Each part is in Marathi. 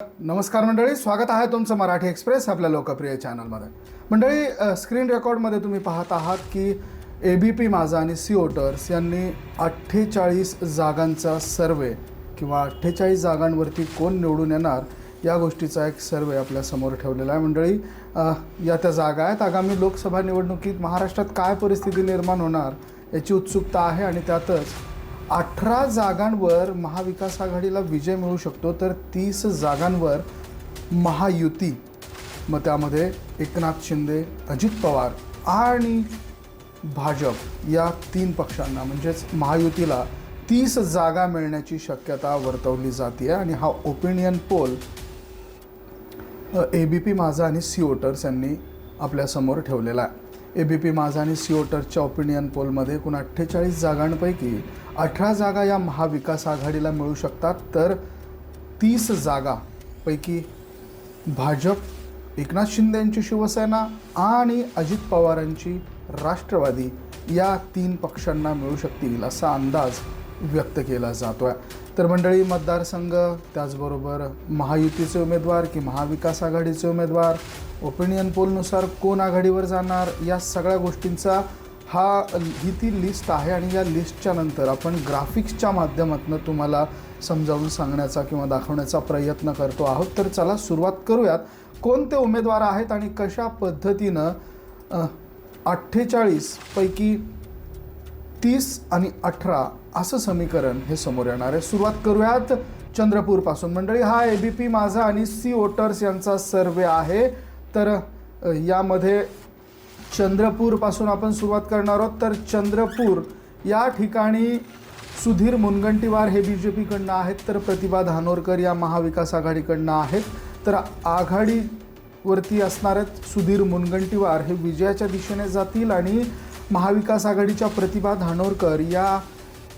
नमस्कार मंडळी स्वागत आहे तुमचं मराठी एक्सप्रेस आपल्या लोकप्रिय चॅनलमध्ये. मंडळी स्क्रीन रेकॉर्डमध्ये तुम्ही पाहत आहात की ए बी पी माझा आणि सी ओटर्स यांनी अठ्ठेचाळीस जागांचा सर्वे किंवा अठ्ठेचाळीस जागांवरती कोण निवडून येणार या गोष्टीचा एक सर्वे आपल्यासमोर ठेवलेला आहे. मंडळी या त्या जागा आहेत. आगामी लोकसभा निवडणुकीत महाराष्ट्रात काय परिस्थिती निर्माण होणार याची उत्सुकता आहे आणि त्यातच अठरा जागांवर महाविकास आघाडीला विजय मिळू शकतो तर तीस जागांवर महायुती. मग त्यामध्ये एकनाथ शिंदे अजित पवार आणि भाजप या तीन पक्षांना म्हणजेच महायुतीला तीस जागा मिळण्याची शक्यता वर्तवली जाते आणि हा opinion poll A B P Majha आणि सी यांनी आपल्यासमोर ठेवलेला आहे. ए बी पी माझा आणि सी ओपिनियन पोलमध्ये एकूण अठ्ठेचाळीस जागांपैकी अठरा जागा या महाविकास आघाडीला मिळू शकतात तर तीस जागापैकी भाजप एकनाथ शिंदेंची शिवसेना आणि अजित पवारांची राष्ट्रवादी या तीन पक्षांना मिळू शकतील असा अंदाज व्यक्त केला जातो आहे तर मंडळी मतदारसंघ त्याचबरोबर महायुतीचे उमेदवार की महाविकास आघाडीचे उमेदवार ओपिनियन पोलनुसार कोण आघाडीवर जाणार या सगळ्या गोष्टींचा हा ही ती लिस्ट आहे आणि या लिस्टच्या नंतर आपण ग्राफिक्सच्या माध्यमातून तुम्हाला समजावून सांगण्याचा किंवा दाखवण्याचा प्रयत्न करतो आहोत. तर चला सुरुवात करूयात. कोणते उमेदवार आहेत आणि कशा पद्धतीनं अठ्ठेचाळीस पैकी तीस आणि अठरा असं समीकरण हे समोर येणार आहे. सुरुवात करूयात. चंद्रपूरपासून मंडळी हा ए बी पी माझा आणि सी वोटर्स यांचा सर्वे आहे. तर यामध्ये चंद्रपूरपासून आपण सुरुवात करणार आहोत. तर चंद्रपूर या ठिकाणी सुधीर मुनगंटीवार हे बी जे पीकडनं आहेत तर प्रतिभा धानोरकर या महाविकास आघाडीकडनं आहेत. तर आघाडीवरती असणारे सुधीर मुनगंटीवार. हे विजयाच्या दिशेने जातील आणि महाविकास आघाडीच्या प्रतिभा धानोरकर या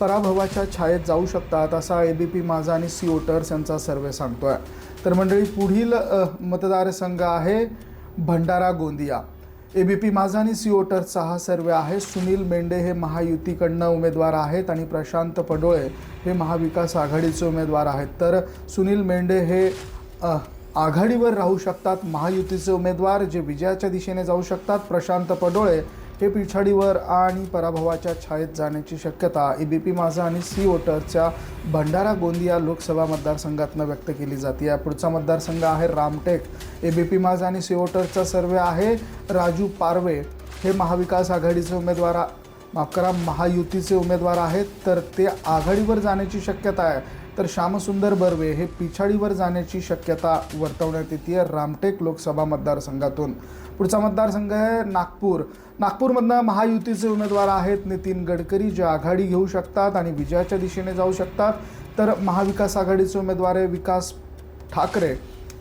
पराभवाच्या छायेत जाऊ शकतात असा ए बी पी माझा आणि सी वोटर्स यांचा सर्वे सांगतो आहे तर मंडळी पुढील मतदारसंघ आहे Bhandara Gondia. A B P Majha आणि सी ओटरचा हा सर्वे आहे. सुनील मेंढे हे महायुतीकडनं उमेदवार आहेत आणि प्रशांत पडोळे हे महाविकास आघाडीचे उमेदवार आहेत. तर सुनील मेंढे हे आघाडीवर राहू शकतात महायुतीचे उमेदवार जे विजयाच्या दिशेने जाऊ शकतात. प्रशांत पडोळे हे पिछाडीवर आणि पराभवाच्या छायेत जाण्याची शक्यता ए बी पी माझा आणि सी वोटरच्या भंडारा गोंदिया लोकसभा मतदारसंघातनं व्यक्त केली जाते. या पुढचा मतदारसंघ आहे रामटेक. ए बी पी माझा आणि सी वोटरचा सर्वे आहे. राजू पारवे हे महाविकास आघाडीचे उमेदवार माफ करा महायुतीचे उमेदवार आहेत. तर ते आघाडीवर जाण्याची शक्यता आहे. तर श्यामसुंदर बर्वे हे पिछाडीवर जाण्याची शक्यता वर्तवण्यात येते रामटेक लोकसभा मतदारसंघातून. पुढचा मतदारसंघ आहे नागपूर. नागपूरमधनं महायुतीचे उमेदवार आहेत नितीन गडकरी जे आघाडी घेऊ शकतात आणि विजयाच्या दिशेने जाऊ शकतात. तर महाविकास आघाडीचे उमेदवार आहे विकास ठाकरे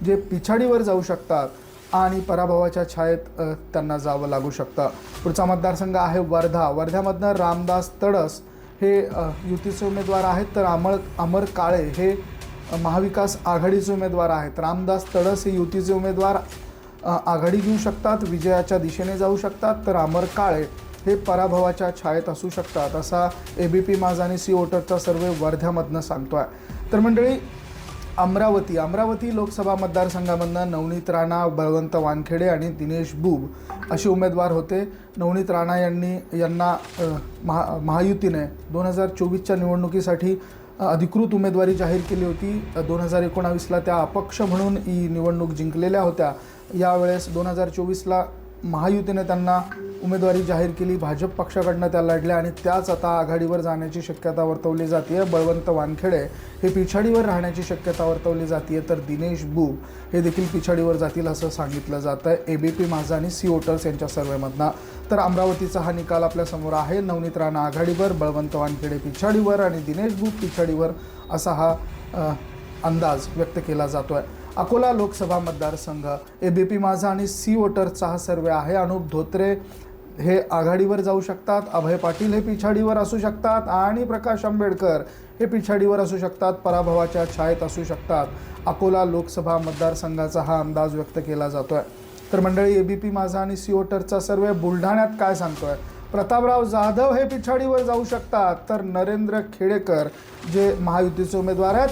जे पिछाडीवर जाऊ शकतात आणि पराभवाच्या छायेत त्यांना जावं लागू शकतं. पुढचा मतदारसंघ आहे वर्धा. वर्ध्यामधनं रामदास तडस हे युतीचे उमेदवार आहेत तर अमर अमर काळे हे महाविकास आघाडीचे उमेदवार आहेत. रामदास तडस हे युतीचे उमेदवार आघाडी घेऊ शकतात विजयाच्या दिशेने जाऊ शकतात तर अमर काळे हे पराभवाच्या छायेत असू शकतात असा ए बी पी माझा आणि सी वोटरचा सर्वे वर्ध्यामधनं सांगतो आहे तर मंडळी अमरावती अमरावती लोकसभा मतदारसंघामधनं नवनीत राणा बळवंत वानखेडे आणि दिनेश बुब असे उमेदवार होते. नवनीत राणा यांनी यांना महा महायुतीने दोन हजार चोवीसच्या निवडणुकीसाठी अधिकृत उमेदवारी जाहीर केली होती. दोन हजार एकोणावीसला त्या अपक्ष म्हणून ही निवडणूक जिंकलेल्या होत्या. यावेळेस दोन हजार चोवीसला महायुतीने त्यांना उमेदवारी जाहीर केली. भाजप पक्षाकडनं त्या लढल्या आणि त्याच आता आघाडीवर जाण्याची शक्यता वर्तवली जाते बळवंत वानखेडे हे पिछाडीवर राहण्याची शक्यता वर्तवली जाते तर दिनेश बुब हे देखील पिछाडीवर जातील असं सांगितलं जातं आहे ए बी पी माझा आणि सी वोटर्स यांच्या सर्वेमधनं. तर अमरावतीचा हा निकाल आपल्यासमोर आहे. नवनीत राणा आघाडीवर बळवंत वानखेडे पिछाडीवर आणि दिनेश बुब पिछाडीवर असा हा अंदाज व्यक्त केला जातो आहे अकोला लोकसभा मतदारसंघ ए बी पी माझा आणि सी वोटर्सचा हा सर्वे आहे. अनुप धोत्रे हे आघाडीवर जाऊ शकतात अभय पाटील हे पिछाडीवर असू शकतात आणि प्रकाश आंबेडकर हे पिछाडीवर असू शकतात पराभवाच्या छायेत असू शकतात. अकोला लोकसभा मतदारसंघाचा हा अंदाज व्यक्त केला जातो आहे तर मंडळी ए बी पी माझा आणि सी ओटरचा सर्वे बुलढाण्यात काय सांगतो आहे प्रतापराव जाधव हे पिछाडीवर जाऊ शकतात. तर नरेंद्र खेडेकर जे महायुतीचे उमेदवार आहेत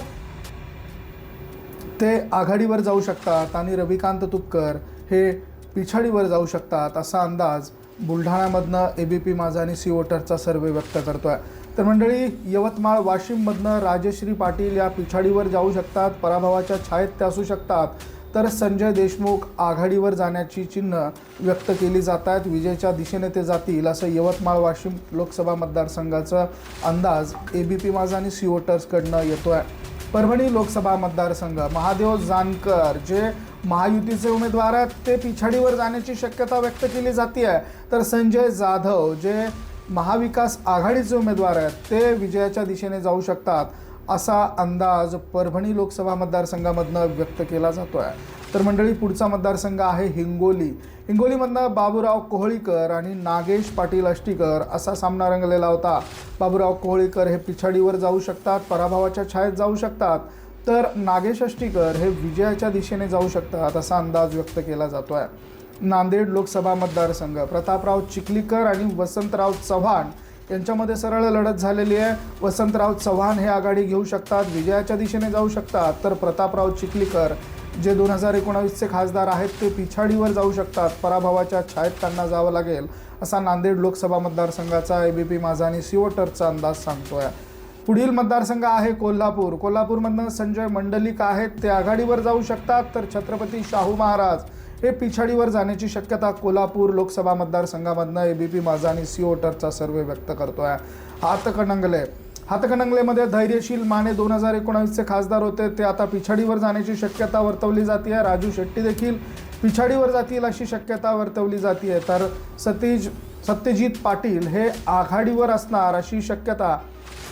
ते आघाडीवर जाऊ शकतात आणि रविकांत तुपकर हे पिछाडीवर जाऊ शकतात असा अंदाज बुलढाण्यामधनं ए बी पी माझा आणि सी वोटरचा सर्वे व्यक्त करतो आहे तर मंडळी यवतमाळ वाशिममधनं राजश्री पाटील या पिछाडीवर जाऊ शकतात पराभवाच्या छायेत ते असू शकतात. तर संजय देशमुख आघाडीवर जाण्याची चिन्ह व्यक्त केली जात आहेत विजयच्या दिशेने ते जातील असं यवतमाळ वाशिम लोकसभा मतदारसंघाचा अंदाज ए बी पी माझा आणि सी वोटर्सकडनं येतो आहे परभणी लोकसभा मतदारसंघ. महादेव जानकर जे महायुतीचे उमेदवार आहेत ते पिछाडीवर जाण्याची शक्यता व्यक्त केली जाते आहे तर संजय जाधव जे महाविकास आघाडीचे उमेदवार आहेत ते विजयाच्या दिशेने जाऊ शकतात. असा अंदाज परभणी लोकसभा मतदारसंघामधनं व्यक्त केला जातो आहे तर मंडळी पुढचा मतदारसंघ आहे हिंगोली. हिंगोलीमधनं बाबूराव कोहळीकर आणि नागेश पाटील अष्टीकर असा सामना रंगलेला होता. बाबूराव कोहळीकर हे पिछाडीवर जाऊ शकतात पराभवाच्या छायेत जाऊ शकतात तर नागेश अष्टीकर हे विजयाच्या दिशेने जाऊ शकतात असा अंदाज व्यक्त केला जातो आहे नांदेड लोकसभा मतदारसंघ प्रतापराव चिखलीकर आणि वसंतराव चव्हाण यांच्यामध्ये सरळ लढत झालेली आहे. वसंतराव चव्हाण हे आघाडी घेऊ शकतात विजयाच्या दिशेने जाऊ शकतात. तर प्रतापराव चिखलीकर जे दोन हजार एकोणावीसचे खासदार आहेत ते पिछाडीवर जाऊ शकतात. पराभवाच्या छायेत त्यांना जावं लागेल असा नांदेड लोकसभा मतदारसंघाचा ए बी पी माझा आणि सिओटरचा अंदाज सांगतोय. पुढील मतदारसंघ आहे कोल्हापूर. कोल्हापूरमधनं संजय मंडलिक आहेत ते आघाडीवर जाऊ शकतात. तर छत्रपती शाहू महाराज हे पिछाडीवर जाण्याची शक्यता कोल्हापूर लोकसभा मतदारसंघामधनं ए बी पी माझा आणि सी वोटरचा सर्वे व्यक्त करतोय. हातकणंगले. हातकणंगलेमध्ये धैर्यशील माने दोन हजार एकोणावीसचे खासदार होते. ते आता पिछाडीवर जाण्याची शक्यता वर्तवली जाते आहे राजू शेट्टी देखील पिछाडीवर जातील अशी शक्यता वर्तवली जाते आहे तर सतीज सत्यजित पाटील हे आघाडीवर असणार अशी शक्यता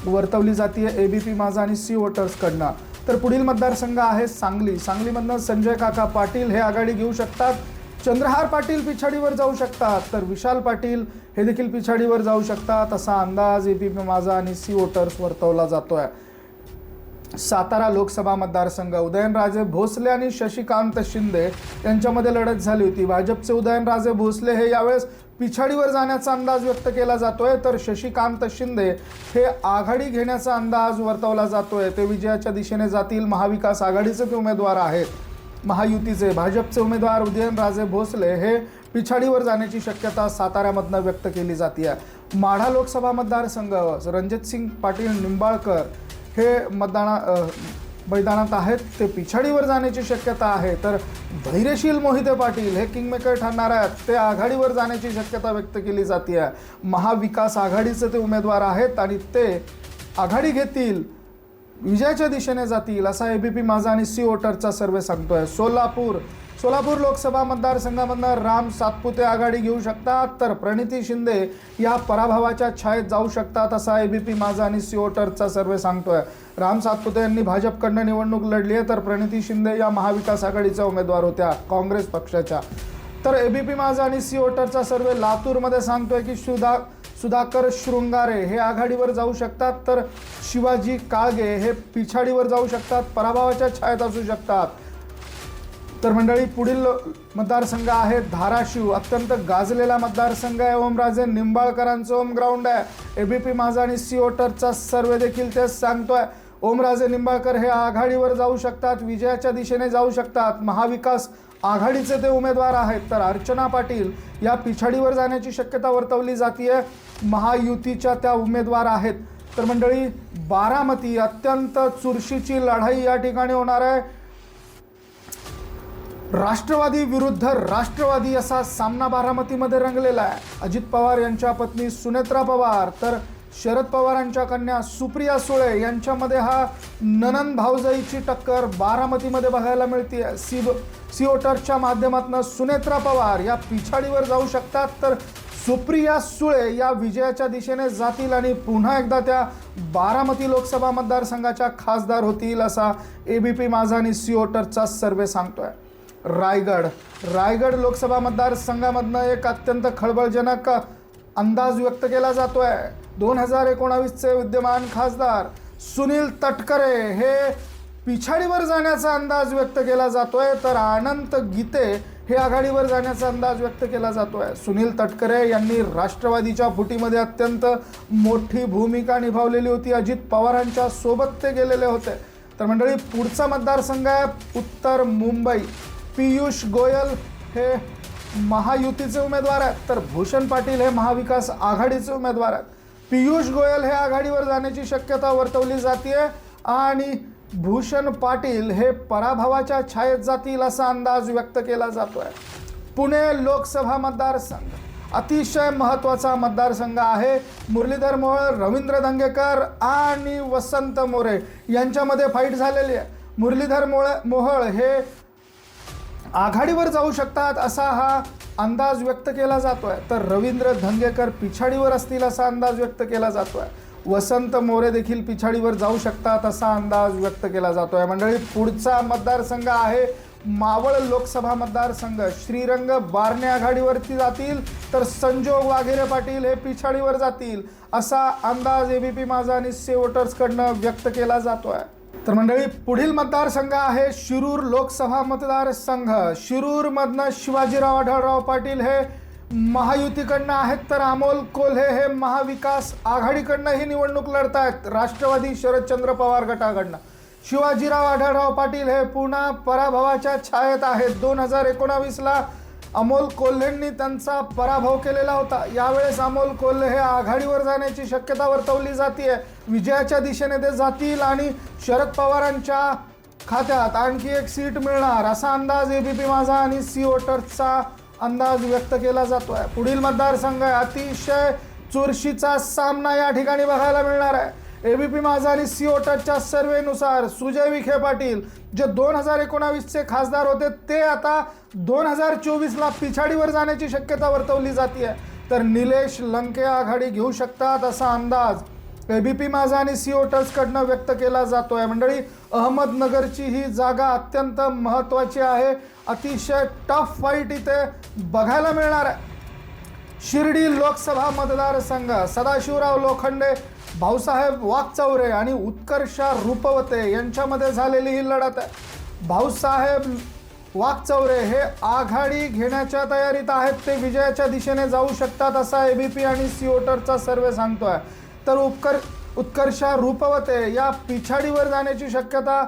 वर्तवली जाते आहे ए बी पी माझा आणि सी वोटर्सकडनं तर पुढील मतदारसंघ आहे सांगली. सांगलीमधनं संजय काका पाटील हे आघाडी घेऊ शकतात. चंद्रहार पाटील पिछाडीवर जाऊ शकतात. तर विशाल पाटील हे देखील पिछाडीवर जाऊ शकतात. असा अंदाज ए बी पी माझा आणि सी वोटर्स वर्तवला जातोय. सातारा लोकसभा मतदारसंघ. उदयनराजे भोसले आणि शशिकांत शिंदे यांच्यामध्ये लढत झाली होती. भाजपचे उदयनराजे भोसले हे यावेळेस पिछाडीवर जाण्याचा अंदाज व्यक्त केला जातोय तर शशिकांत शिंदे हे आघाडी घेण्याचा अंदाज वर्तवला जातोय. ते विजयाच्या दिशेने जातील. महाविकास आघाडीचे ते उमेदवार आहेत. महायुतीचे भाजपचे उमेदवार उदयनराजे भोसले हे पिछाडीवर जाण्याची शक्यता साताऱ्यामधनं व्यक्त केली जाते माढा लोकसभा मतदारसंघ रणजितसिंग पाटील निंबाळकर हे मतदाना मैदानात आहेत ते पिछाडीवर जाण्याची शक्यता आहे. तर धैर्यशील मोहिते पाटील हे किंगमेकर ठरणार आहेत. ते आघाडीवर जाण्याची शक्यता व्यक्त केली जाते आहे महाविकास आघाडीचे ते उमेदवार आहेत आणि ते आघाडी घेतील विजयाच्या दिशेने जातील असा ए बी पी माझा आणि सी वोटरचा सर्वे सांगतोय. सोलापूर सोलापूर लोकसभा मतदारसंघामधनं राम सातपुते आघाडी घेऊ शकतात तर प्रणिती शिंदे या पराभवाच्या छायेत जाऊ शकतात असा एबीपी माझा आणि सी सर्वे सांगतोय. राम सातपुते यांनी भाजपकडनं निवडणूक लढली आहे तर प्रणिती शिंदे या महाविकास आघाडीच्या उमेदवार होत्या काँग्रेस पक्षाच्या. तर एबीपी माझा आणि सी सर्वे लातूरमध्ये सांगतोय की सुधा सुधाकर शृंगारे हे आघाडीवर जाऊ शकतात तर शिवाजी काळगे हे पिछाडीवर जाऊ शकतात पराभवाच्या छायेत असू शकतात. तर मंडळी पुढील मतदारसंघ आहे धाराशिव. अत्यंत गाजलेला मतदारसंघ आहे ओमराजे निंबाळकरांचं होम ग्राउंड आहे. एबीपी माझा आणि सी ओटरचा सर्वे देखील तेच सांगतोय. ओमराजे निंबाळकर हे आघाडीवर जाऊ शकतात विजयाच्या दिशेने जाऊ शकतात. महाविकास आघाडीचे ते उमेदवार आहेत. तर अर्चना पाटील या पिछाडीवर जाण्याची शक्यता वर्तवली जाते महायुतीच्या त्या उमेदवार आहेत. तर मंडळी बारामती अत्यंत चुरशीची लढाई या ठिकाणी होणार आहे. राष्ट्रवादी विरुद्ध राष्ट्रवादी असा सामना बारामतीमध्ये रंगलेला आहे. अजित पवार यांच्या पत्नी सुनेत्रा पवार तर शरद पवारांच्या कन्या सुप्रिया सुळे यांच्यामध्ये हा ननन भाऊजाईची टक्कर बारामतीमध्ये बघायला मिळते सी सिओटरच्या माध्यमातून सुनेत्रा पवार या पिछाडीवर जाऊ शकतात तर सुप्रिया सुळे या विजयाच्या दिशेने जातील आणि पुन्हा एकदा त्या बारामती लोकसभा मतदारसंघाच्या खासदार होतील असा ए बी पी माझा आणि सिओटरचा सर्वे सांगतोय. रायगड. रायगड लोकसभा मतदारसंघामधनं एक अत्यंत खळबळजनक अंदाज व्यक्त केला जातो आहे दोन हजार एकोणावीसचे विद्यमान खासदार सुनील तटकरे हे पिछाडीवर जाण्याचा अंदाज व्यक्त केला जातो आहे तर अनंत गीते हे आघाडीवर जाण्याचा अंदाज व्यक्त केला जातो आहे सुनील तटकरे यांनी राष्ट्रवादीच्या फुटीमध्ये अत्यंत मोठी भूमिका निभावलेली होती. अजित पवारांच्या सोबत ते गेलेले होते. तर मंडळी पुढचा मतदारसंघ आहे उत्तर मुंबई. पियुष गोयल हे महायुतीचे उमेदवार आहेत. तर भूषण पाटील हे महाविकास आघाडीचे उमेदवार आहेत. पियुष गोयल हे आघाडीवर जाण्याची शक्यता वर्तवली जाते आणि भूषण पाटील हे पराभवाच्या छायेत जातील असा अंदाज व्यक्त केला जातो आहे पुणे लोकसभा मतदारसंघ अतिशय महत्त्वाचा मतदारसंघ आहे. मुरलीधर मोहोळ रवींद्र दंगेकर आणि वसंत मोरे यांच्यामध्ये फाईट झालेली आहे. मुरलीधर मोळ मोहोळ हे आघाडीवर जाऊ शकतात असा हा अंदाज व्यक्त केला जातोय. तर रवींद्र धंगेकर पिछाडीवर असतील असा अंदाज व्यक्त केला जातोय. वसंत मोरे देखील पिछाडीवर जाऊ शकतात असा अंदाज व्यक्त केला जातोय. मंडळी पुढचा मतदारसंघ आहे मावळ लोकसभा मतदारसंघ. श्रीरंग बारणे आघाडीवरती जातील तर संजोग वाघेरे पाटील हे पिछाडीवर जातील असा अंदाज एबीपी माझा आणि सेवोटर्सकडनं व्यक्त केला जातोय. तर मंडळी पुढील मतदारसंघ आहे शिरूर लोकसभा मतदारसंघ. शिरूरमधनं शिवाजीराव आढळराव पाटील हे महायुतीकडनं आहेत तर अमोल कोल्हे हे महाविकास आघाडीकडनं ही निवडणूक आहेत राष्ट्रवादी शरदचंद्र पवार गटाकडनं. शिवाजीराव आढळराव पाटील हे पुन्हा पराभवाच्या छायेत आहेत. दोन हजार एकोणावीसला अमोल कोल्हेंनी त्यांचा पराभव केलेला होता. यावेळेस अमोल कोल्हे हे आघाडीवर जाण्याची शक्यता वर्तवली जाते विजयाच्या दिशेने ते जातील आणि शरद पवारांच्या खात्यात आणखी एक सीट मिळणार असा अंदाज एबीपी माझा आणि सी वोटर्सचा अंदाज व्यक्त केला जातो आहे पुढील मतदारसंघ आहे अतिशय चुरशीचा सामना या ठिकाणी बघायला मिळणार आहे. एबीपी माझा आणि सी वोटरच्या सर्वेनुसार सुजय विखे पाटील जे दोन हजार एकोणावीसचे खासदार होते ते आता दोन हजार चोवीसला पिछाडीवर जाण्याची शक्यता वर्तवली जाते तर निलेश लंके आघाडी घेऊ शकतात असा अंदाज एबीपी माझा आणि सी वोटर्सकडनं व्यक्त केला जातोय. मंडळी अहमदनगरची ही जागा अत्यंत महत्त्वाची आहे. अतिशय टफ फाईट इथे बघायला मिळणार आहे. शिर्डी लोकसभा मतदारसंघ सदाशिवराव लोखंडे भाऊसाहेब वाघचौरे आणि उत्कर्षा रूपवते यांच्यामध्ये झालेली ही लढत. आहे भाऊसाहेब वाघचौरे हे आघाडी घेण्याच्या तयारीत आहेत. ते विजयाच्या दिशेने जाऊ शकतात असा ए बी पी आणि सी सर्वे सांगतो आहे तर उपकर उत्कर्षा रूपवते या पिछाडीवर जाण्याची शक्यता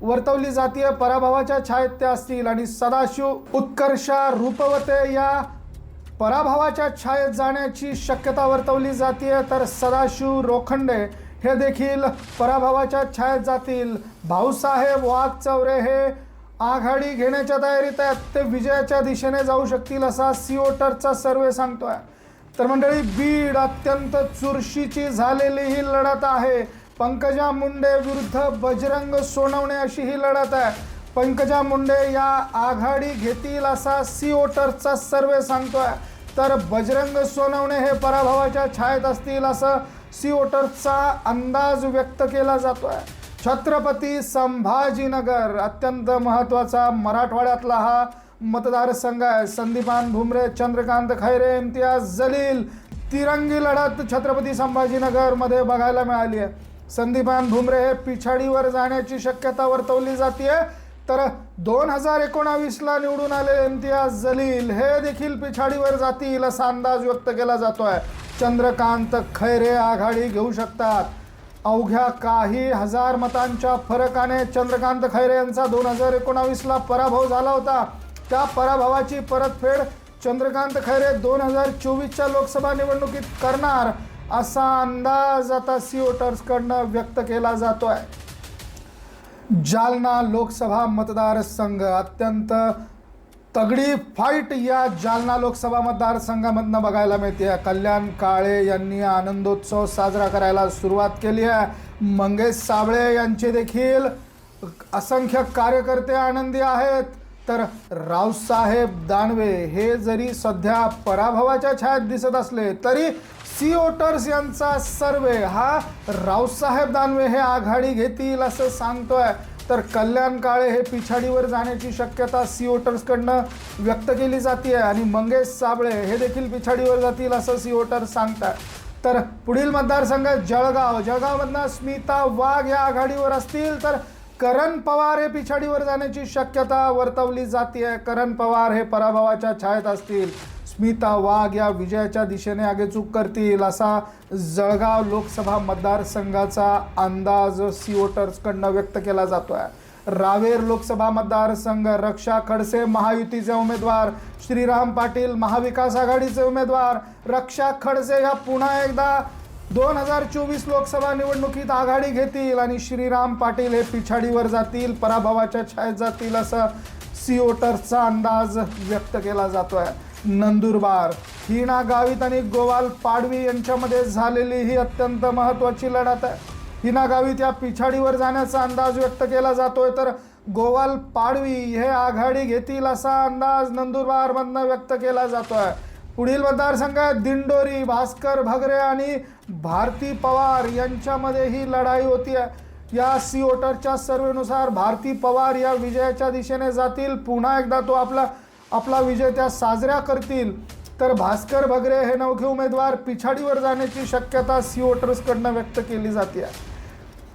वर्तवली जाते पराभवाच्या छायेत त्या असतील. आणि सदाशिव उत्कर्षा रूपवते या पराभवाच्या छायेत जाण्याची शक्यता वर्तवली जाते तर सदाशिव रोखंडे हे देखील पराभवाच्या छायेत जातील. भाऊसाहेब वाघचौरे हे आघाडी घेण्याच्या तयारीत आहेत. ते विजयाच्या दिशेने जाऊ शकतील असा सिओटरचा सर्वे सांगतोय. तर मंडळी बीड अत्यंत चुरशीची झालेली ही लढत आहे. पंकजा मुंडे विरुद्ध बजरंग सोनवणे अशी ही लढत आहे. पंकजा मुंडे या आघाडी घेतील असा सी वोटरचा सर्वे सांगतोय. तर बजरंग सोनवणे हे पराभवाच्या छायेत असतील असं सी वोटरचा अंदाज व्यक्त केला जातोय. छत्रपती संभाजीनगर अत्यंत महत्त्वाचा मराठवाड्यातला हा मतदारसंघ आहे. संदीपान भुमरे चंद्रकांत खैरे इम्तियाज जलील तिरंगी लढत छत्रपती संभाजीनगरमध्ये बघायला मिळाली आहे. संदीपान भुमरे हे पिछाडीवर जाण्याची शक्यता वर्तवली जाते तर दोन हजार एकोणावीसला निवडून आले इम्तियाज जलील. हे देखील पिछाडीवर जातील असा अंदाज व्यक्त केला जातो आहे चंद्रकांत खैरे आघाडी घेऊ शकतात. अवघ्या काही हजार मतांच्या फरकाने चंद्रकांत खैरे यांचा दोन हजार एकोणावीसला पराभव झाला होता. त्या पराभवाची परतफेड चंद्रकांत खैरे दोन हजार चोवीसच्या लोकसभा निवडणुकीत करणार असा अंदाज आता सी वोटर्सकडनं व्यक्त केला जातो आहे जालना लोकसभा मतदारसंघ अत्यंत तगडी फाईट या जालना लोकसभा मतदारसंघामधनं बघायला मिळते. कल्याण काळे यांनी आनंदोत्सव साजरा करायला सुरुवात केली आहे. मंगेश साबळे यांचे देखील असंख्य कार्यकर्ते आनंदी आहेत. तर रावसाहेब दानवे हे जरी सध्या पराभवाच्या छायात दिसत असले तरी सी ओटर्स यांचा सर्वे. हा रावसाहेब दानवे हे आघाडी घेतील असं सांगतोय. तर कल्याण काळे हे पिछाडीवर जाण्याची शक्यता सी ओटर्सकडनं व्यक्त केली जाते आणि मंगेश साबळे हे देखील पिछाडीवर जातील असं सी ओटर्स सांगतात तर पुढील मतदारसंघ जळगाव. जळगावमधनं स्मिता वाघ या आघाडीवर असतील. तर करण पवार हे पिछाडीवर जाण्याची शक्यता वर्तवली जाते करण पवार हे पराभवाच्या छायेत असतील. स्मिता वाघ या विजयाच्या दिशेने आगेचूक करतील असा जळगाव लोकसभा मतदारसंघाचा अंदाज सी व्यक्त केला जातो आहे रावेर लोकसभा मतदारसंघ रक्षा खडसे महायुतीचे उमेदवार श्रीराम पाटील महाविकास आघाडीचे उमेदवार रक्षा खडसे ह्या पुन्हा एकदा दोन हजार चोवीस लोकसभा निवडणुकीत आघाडी घेतील आणि श्रीराम पाटील हे पिछाडीवर जातील पराभवाच्या छायेत जातील असं सी अंदाज व्यक्त केला जातो आहे नंदुरबार. हिना गावित आणि गोवाल पाडवी यांच्यामध्ये झालेली ही अत्यंत महत्त्वाची लढत आहे. हिना गावित या पिछाडीवर जाण्याचा अंदाज व्यक्त केला जातोय तर गोवाल पाडवी हे आघाडी घेतील असा अंदाज नंदुरबारमधनं व्यक्त केला जातोय. पुढील मतदारसंघात दिंडोरी भास्कर भगरे आणि भारती पवार यांच्यामध्ये ही लढाई होती. आहे या सी ओटरच्या सर्वेनुसार भारती पवार या विजयाच्या दिशेने जातील. पुन्हा एकदा तो आपला आपला विजय त्या साजऱ्या करतील. तर भास्कर भगरे हे नवखे उमेदवार पिछाडीवर जाण्याची शक्यता सी वोटर्सकडनं व्यक्त केली जाते.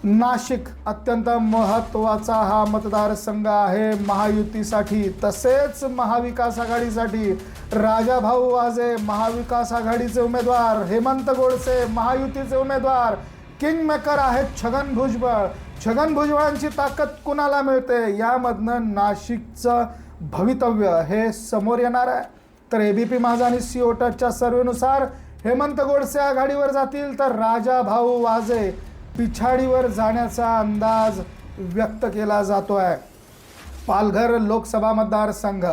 नाशिक अत्यंत महत्त्वाचा हा मतदारसंघ आहे महायुतीसाठी. तसेच महाविकास आघाडीसाठी राजाभाऊ वाजे महाविकास आघाडीचे उमेदवार हेमंत गोडसे महायुतीचे उमेदवार किंग मेकर आहेत छगन भुजबळ. छगन भुजबळांची ताकद कुणाला मिळते? यामधनं नाशिकचं भवितव्य हे समोर येणार आहे. तर ए बी माझा आणि सी वोटरच्या सर्वेनुसार हेमंत गोडसे आघाडीवर जातील तर राजा भाऊ वाजे पिछाडीवर जाण्याचा अंदाज व्यक्त केला जातो आहे पालघर लोकसभा मतदारसंघ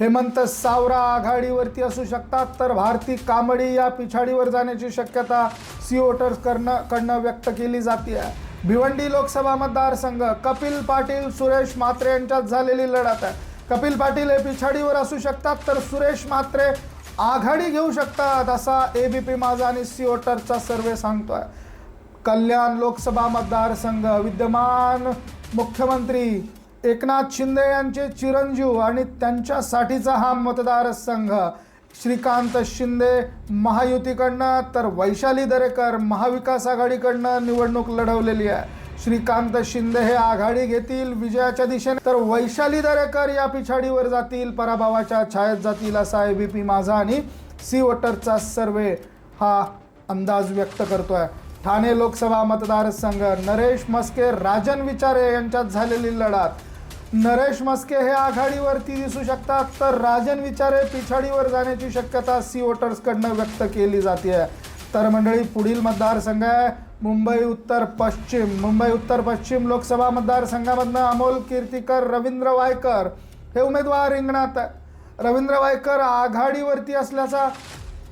हेमंत सावरा आघाडीवरती असू शकतात तर भारती कांबडी या पिछाडीवर जाण्याची शक्यता सी वोटर्स करणं कडनं व्यक्त केली जाते भिवंडी लोकसभा मतदारसंघ कपिल पाटील सुरेश म्हात्रे यांच्यात झालेली लढत आहे. कपिल पाटील हे पिछाडीवर असू शकतात तर सुरेश म्हात्रे आघाडी घेऊ शकतात असा ए बी पी माझा आणि सी वोटरचा सर्वे सांगतोय. कल्याण लोकसभा मतदारसंघ विद्यमान मुख्यमंत्री एकनाथ शिंदे यांचे चिरंजीव आणि त्यांच्यासाठीचा हा मतदारसंघ. श्रीकांत शिंदे महायुतीकडनं तर वैशाली दरेकर महाविकास आघाडीकडनं निवडणूक लढवलेली आहे. श्रीकांत शिंदे हे आघाडी घेतील विजयाच्या दिशेने. तर वैशाली दरेकर या पिछाडीवर जातील पराभवाच्या छायेत जातील असा ए बी पी माझा आणि सी वोटरचा सर्वे हा अंदाज व्यक्त करतोय. ठाणे लोकसभा मतदारसंघ नरेश मस्के राजन विचारे यांच्यात झालेली लढत. नरेश मस्के हे आघाडीवरती दिसू शकतात तर राजन विचारे पिछाडीवर जाण्याची शक्यता सी वोटर्सकडनं व्यक्त केली जाते तर मंडळी पुढील मतदारसंघ आहे. मुंबई उत्तर पश्चिम. मुंबई उत्तर पश्चिम लोकसभा मतदारसंघामधनं अमोल कीर्तीकर रवींद्र वायकर हे उमेदवार रिंगणात आहे रवींद्र वायकर आघाडीवरती असल्याचा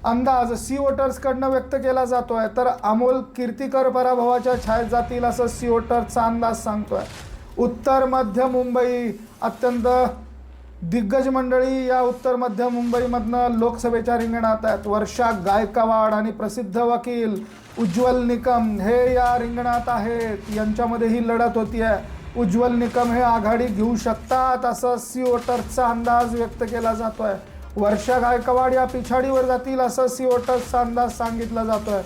अंदाज सी वोटर्सकडनं व्यक्त केला जातो आहे तर अमोल कीर्तीकर पराभवाच्या छायेत जातील असं सी वोटर्सचा अंदाज सांगतो आहे उत्तर मध्य मुंबई अत्यंत दिग्गज मंडळी या उत्तर मध्य मुंबईमधनं लोकसभेच्या रिंगणात आहेत. वर्षा गायकवाड आणि प्रसिद्ध वकील उज्ज्वल निकम हे या रिंगणात आहेत. यांच्यामध्ये ही लढत होती आहे. उज्ज्वल निकम हे आघाडी घेऊ शकतात असं सी वोटर्सचा अंदाज व्यक्त केला जातोय. वर्षा गायकवाड या पिछाडीवर जातील असं सी वोटर्सचा अंदाज सांगितला जातोय.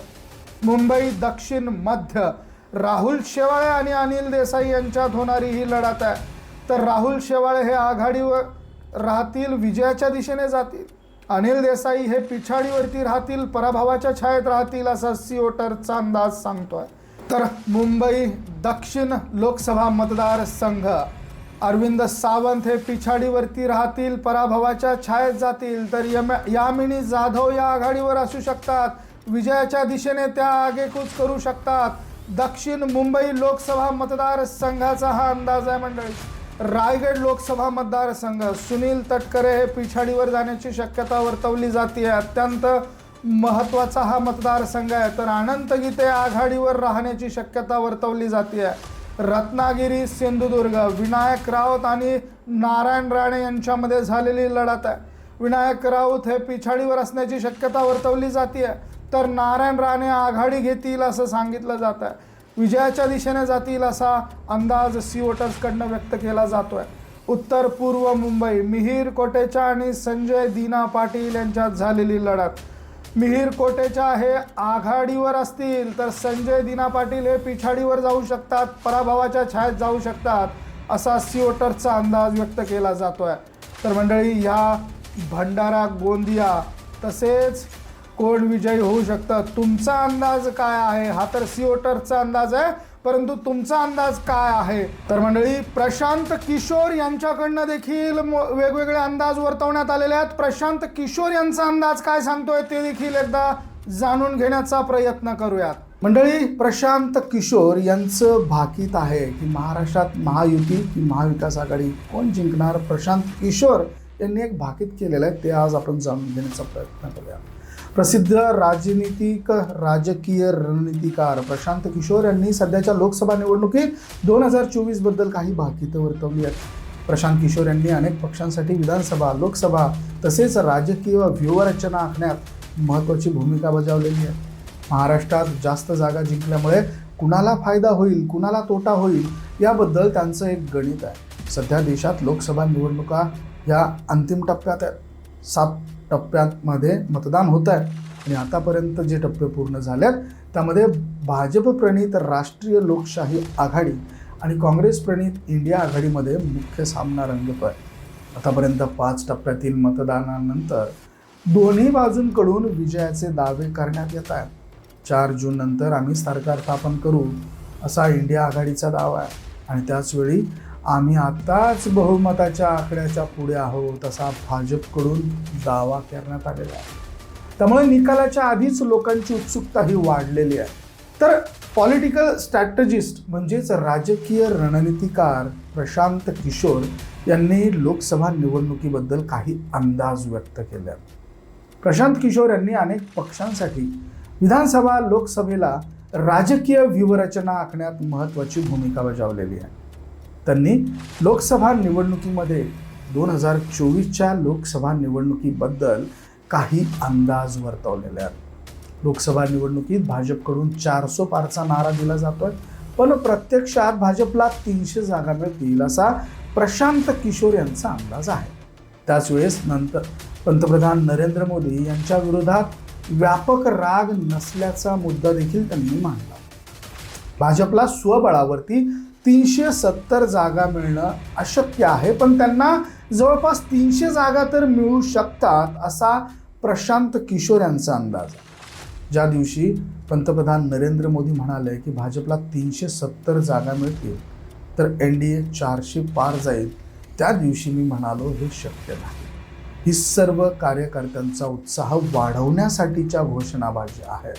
मुंबई दक्षिण मध्य. राहुल शेवाळे आणि अनिल देसाई यांच्यात होणारी ही लढत आहे. तर राहुल शेवाळे हे आघाडीवर राहतील विजयाच्या दिशेने जातील. अनिल देसाई हे पिछाडीवरती राहतील पराभवाच्या छायेत राहतील असा सी अंदाज सांगतोय. तर मुंबई दक्षिण लोकसभा मतदारसंघ अरविंद सावंत हे पिछाडीवरती राहतील पराभवाच्या छायेत जातील. तर यम यामिनी जाधव या आघाडीवर असू शकतात विजयाच्या दिशेने त्या आगेकूच करू शकतात. दक्षिण मुंबई लोकसभा मतदारसंघाचा हा अंदाज आहे मंडळी. रायगड लोकसभा मतदारसंघ. सुनील तटकरे हे पिछाडीवर जाण्याची शक्यता वर्तवली जाते अत्यंत महत्त्वाचा हा मतदारसंघ आहे. तर अनंत गीते आघाडीवर राहण्याची शक्यता वर्तवली जाते रत्नागिरी सिंधुदुर्ग विनायक राऊत आणि नारायण राणे यांच्यामध्ये झालेली लढत आहे. विनायक राऊत हे पिछाडीवर असण्याची शक्यता वर्तवली जाते तर नारायण राणे आघाडी घेतील असं सांगितलं जात आहे. विजयाच्या दिशेने जातील असा अंदाज सी वोटर्सकडनं व्यक्त केला जातोय. उत्तर पूर्व मुंबई मिहीर कोटेचा आणि संजय दीना पाटील यांच्यात झालेली लढत. मिहीर कोटेचा हे आघाडीवर असतील तर संजय दीना पाटील हे पिछाडीवर जाऊ शकतात पराभवाच्या छायेत जाऊ शकतात असा सी वोटर्सचा अंदाज व्यक्त केला जातोय. तर मंडळी ह्या भंडारा गोंदिया तसेच कोण विजयी होऊ शकतं? तुमचा अंदाज काय आहे? हा तर सीओटरचा अंदाज आहे परंतु तुमचा अंदाज काय आहे? तर मंडळी प्रशांत किशोर यांच्याकडनं देखील वेगवेगळे अंदाज वर्तवण्यात आलेले आहेत. प्रशांत किशोर यांचा अंदाज काय सांगतोय ते देखील एकदा जाणून घेण्याचा प्रयत्न करूयात. मंडळी प्रशांत किशोर यांचं भाकीत आहे की महाराष्ट्रात महायुती की महाविकास आघाडी? कोण जिंकणार? प्रशांत किशोर यांनी एक भाकीत केलेलं आहे ते आज आपण जाणून घेण्याचा प्रयत्न करूया प्रसिद्ध राजनीतिक राजकीय रणनीतिकार प्रशांत किशोर यांनी सध्याच्या लोकसभा निवडणुकीत दोन हजार चोवीसबद्दल काही भाकितं वर्तवली आहेत प्रशांत किशोर यांनी अनेक पक्षांसाठी विधानसभा लोकसभा तसेच राजकीय व्यूहरचना आखण्यात महत्त्वाची भूमिका बजावलेली आहे. महाराष्ट्रात जास्त जागा जिंकल्यामुळे कुणाला फायदा होईल कुणाला तोटा होईल याबद्दल त्यांचं एक गणित आहे. सध्या देशात लोकसभा निवडणुका या अंतिम टप्प्यात आहेत. सात टप्प्यांमध्ये मतदान होत आहे आणि आतापर्यंत जे टप्पे पूर्ण झालेत त्यामध्ये भाजप प्रणित राष्ट्रीय लोकशाही आघाडी आणि काँग्रेस प्रणित इंडिया आघाडीमध्ये मुख्य सामना रंगतोय. आतापर्यंत पाच टप्प्यातील मतदानानंतर दोन्ही बाजूंकडून विजयाचे दावे करण्यात येत आहेत. चार जून नंतर आम्ही सरकार स्थापन करू असा इंडिया आघाडीचा दावा आहे. आणि त्याचवेळी आम्ही आत्ताच बहुमताच्या आकड्याच्या पुढे आहोत असा भाजपकडून दावा करण्यात आलेला आहे. त्यामुळे निकालाच्या आधीच लोकांची उत्सुकता ही वाढलेली आहे. तर पॉलिटिकल स्ट्रॅटजिस्ट म्हणजेच राजकीय रणनीतिकार प्रशांत किशोर यांनी लोकसभा निवडणुकीबद्दल काही अंदाज व्यक्त केले. प्रशांत किशोर यांनी अनेक पक्षांसाठी विधानसभा लोकसभेला राजकीय व्यूहरचना आखण्यात महत्त्वाची भूमिका बजावलेली आहे. त्यांनी लोकसभा निवडणुकीमध्ये दोन हजार चोवीसच्या लोकसभा निवडणुकीबद्दल काही अंदाज वर्तवलेले आहेत. लोकसभा निवडणुकीत भाजपकडून चारसो पारचा नारा दिला जातोय. पण प्रत्यक्षात भाजपला तीनशे जागा मिळतील असा प्रशांत किशोर यांचा अंदाज आहे. त्याच वेळेस नंतर पंतप्रधान नरेंद्र मोदी यांच्या विरोधात व्यापक राग नसल्याचा मुद्दा देखील त्यांनी मांडला. भाजपला स्वबळावरती तीनशे सत्तर जागा मिळणं अशक्य आहे. पण त्यांना जवळपास तीनशे जागा तर मिळू शकतात असा प्रशांत किशोर यांचा अंदाज आहे. ज्या दिवशी पंतप्रधान नरेंद्र मोदी म्हणाले की भाजपला तीनशे सत्तर जागा मिळतील तर एन डी ए चारशे पार जाईल त्या दिवशी मी म्हणालो हे शक्य नाही. ही सर्व कार्यकर्त्यांचा उत्साह वाढवण्यासाठीच्या घोषणाबाजी आहेत.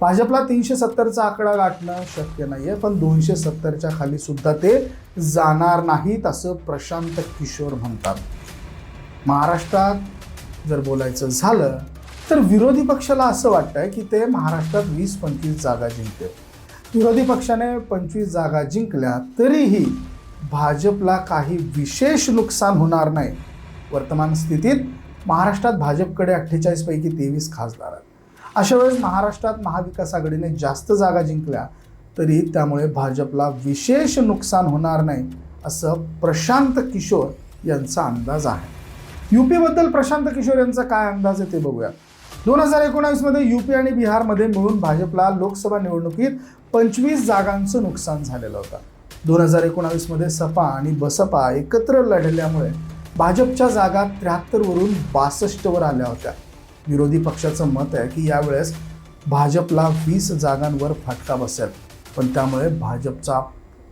भाजपला तीनशे सत्तरचा आकडा गाठणं शक्य नाही आहे पण दोनशे सत्तरच्या खाली सुद्धा ते जाणार नाहीत असं प्रशांत किशोर म्हणतात. महाराष्ट्रात जर बोलायचं झालं तर विरोधी पक्षाला असं वाटतंय की ते महाराष्ट्रात वीस पंचवीस जागा जिंकते विरोधी पक्षाने पंचवीस जागा जिंकल्या तरीही भाजपला काही विशेष नुकसान होणार नाही. वर्तमान स्थितीत महाराष्ट्रात भाजपकडे अठ्ठेचाळीसपैकी तेवीस खासदार आहेत. अशा वेळेस महाराष्ट्रात महाविकास आघाडीने जास्त जागा जिंकल्या तरी त्यामुळे भाजपला विशेष नुकसान होणार नाही असं प्रशांत किशोर यांचा अंदाज आहे. युपीबद्दल प्रशांत किशोर यांचा काय अंदाज आहे ते बघूया. दोन हजार एकोणावीसमध्ये युपी आणि बिहारमध्ये मिळून भाजपला लोकसभा निवडणुकीत पंचवीस जागांचं नुकसान झालेलं होतं. दोन हजार एकोणावीसमध्ये सपा आणि बसपा एकत्र लढल्यामुळे भाजपच्या जागा त्र्याहत्तरवरून बासष्टवर आल्या होत्या. विरोधी पक्षाचं मत आहे की यावेळेस भाजपला वीस जागांवर फटका बसेल. पण त्यामुळे भाजपचा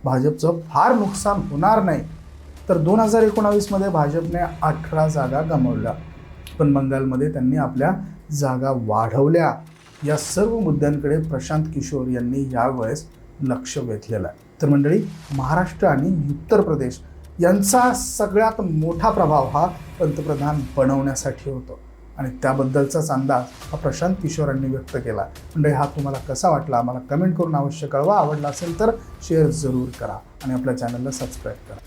भाजपचं फार नुकसान होणार नाही. तर दोन हजार एकोणावीसमध्ये भाजपने अठरा जागा गमावल्या. पण बंगालमध्ये त्यांनी आपल्या जागा वाढवल्या. या सर्व मुद्द्यांकडे प्रशांत किशोर यांनी यावेळेस लक्ष वेधलेलं आहे. तर मंडळी महाराष्ट्र आणि उत्तर प्रदेश यांचा सगळ्यात मोठा प्रभाव हा पंतप्रधान बनवण्यासाठी होतो. आणि त्याबद्दलचाच अंदाज हा प्रशांत किशोरांनी व्यक्त केला. म्हणजे हा तुम्हाला कसा वाटला? आम्हाला कमेंट करून अवश्य कळवा. आवडला असेल तर शेअर जरूर करा आणि आपल्या चॅनलला सबस्क्राईब करा.